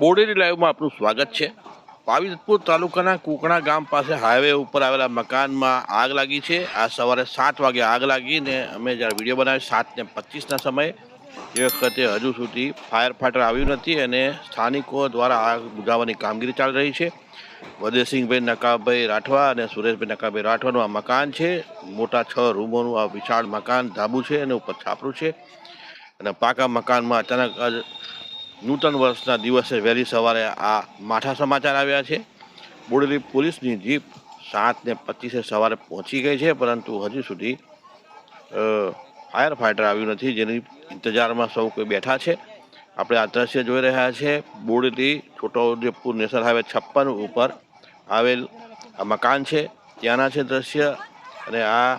બોડેલી લાઈવમાં આપનું સ્વાગત છે. પાવીરપુર તાલુકાના કુકણા ગામ પાસે હાઈવે ઉપર આવેલા મકાનમાં આગ લાગી છે. આ સવારે સાત વાગે આગ લાગીને અમે જ્યારે વીડિયો બનાવ્યો સાતને પચીસના સમયે, એ વખતે હજુ સુધી ફાયર ફાઈટર આવ્યું નથી અને સ્થાનિકો દ્વારા આગ બુઝાવવાની કામગીરી ચાલી રહી છે. વદેસિંહભાઈ નકાભાઈ રાઠવા અને સુરેશભાઈ નકાભાઈ રાઠવાનું આ મકાન છે. મોટા છ રૂમોનું આ વિશાળ મકાન ધાબુ છે અને ઉપર છાપરું છે. અને પાકા મકાનમાં અચાનક નૂતન વર્ષના દિવસે વહેલી સવારે આ માઠા સમાચાર આવ્યા છે. બોડેલી પોલીસની જીપ સાત ને પચીસે સવારે પહોંચી ગઈ છે, પરંતુ હજુ સુધી ફાયર ફાઈટર આવ્યું નથી, જેની ઇંતજારમાં સૌ કોઈ બેઠા છે. આપણે આ દ્રશ્ય જોઈ રહ્યા છે, બોડેલી છોટાઉદેપુર નેશનલ હાઈવે છપ્પન ઉપર આવેલ આ મકાન છે. ત્યાંના છે દ્રશ્ય અને આ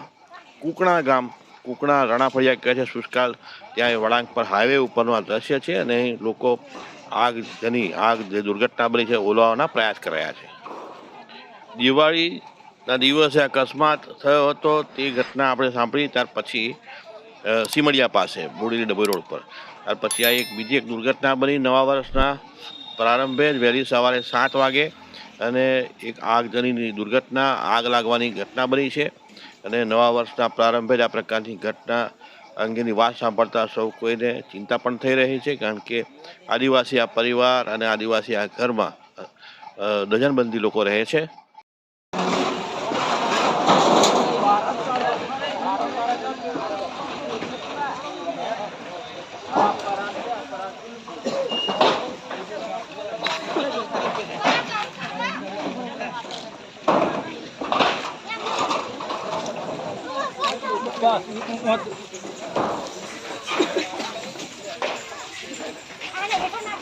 કુકણા ગામ કુકણા રણાફળિયા કહે છે શુષ્કાલ ત્યાં વળાંક પર હાઈવે ઉપરનું આ દ્રશ્ય છે અને લોકો આગ જેની આગ જે દુર્ઘટના બની છે ઓલવાના પ્રયાસ કરાયા છે. દિવાળીના દિવસે અકસ્માત થયો હતો, તે ઘટના આપણે સાંભળી, ત્યાર પછી સીમડિયા પાસે, બોડીલી ડભોઈ રોડ પર. ત્યાર પછી આ એક બીજી એક દુર્ઘટના બની, નવા વર્ષના પ્રારંભે જ વહેલી સવારે સાત વાગે અને એક આગજનીની દુર્ઘટના, આગ લાગવાની ઘટના બની છે અને નવા વર્ષના પ્રારંભે જ આ પ્રકારની ઘટના અંગેની વાત સાંભળતા સૌ કોઈને ચિંતા પણ થઈ રહી છે કારણ કે આદિવાસી આ પરિવાર અને આદિવાસી આ ઘરમાં ડઝનબંધી લોકો રહે છે. Bas, muat. Ada dekat nak.